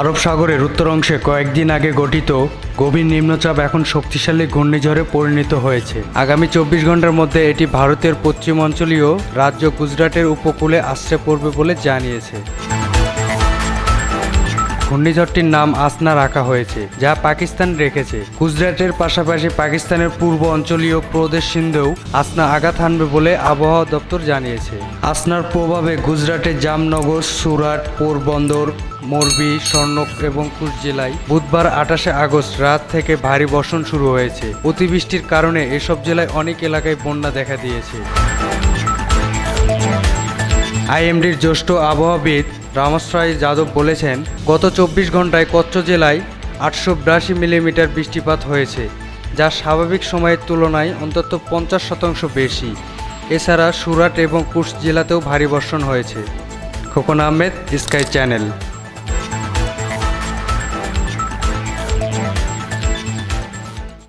আরব সাগরের উত্তর অংশে কয়েকদিন আগে গঠিত গভীর নিম্নচাপ এখন শক্তিশালী ঘূর্ণিঝড়ে পরিণত হয়েছে। আগামী চব্বিশ ঘণ্টার মধ্যে এটি ভারতের পশ্চিমাঞ্চলীয় রাজ্য গুজরাটের উপকূলে আশ্রয় পড়বে বলে জানিয়েছে। ঘূর্ণিঝড়টির নাম আসনা রাখা হয়েছে, যা পাকিস্তান রেখেছে। গুজরাটের পাশাপাশি পাকিস্তানের পূর্ব অঞ্চলীয় প্রদেশ সিন্ধেও আসনা আঘাত হানবে বলে আবহাওয়া দপ্তর জানিয়েছে। আসনার প্রভাবে গুজরাটের জামনগর, সুরাট, পোরবন্দর, মোরবি, স্বর্ণক এবং কুচ জেলায় বুধবার আঠাশে আগস্ট রাত থেকে ভারী বর্ষণ শুরু হয়েছে। অতিবৃষ্টির কারণে এসব জেলায় অনেক এলাকায় বন্যা দেখা দিয়েছে। আইএমডির জ্যেষ্ঠ আবহাওয়াবিদ রামশ্রয় যাদব বলেছেন, গত চব্বিশ ঘন্টায় কচ্ছ জেলায় আটশো বিরাশি মিলিমিটার বৃষ্টিপাত হয়েছে, যা স্বাভাবিক সময়ের তুলনায় অন্তত পঞ্চাশ শতাংশ বেশি। এছাড়া সুরাট এবং কুশ জেলাতেও ভারী বর্ষণ হয়েছে। Khokon Ahmed, Sky channel.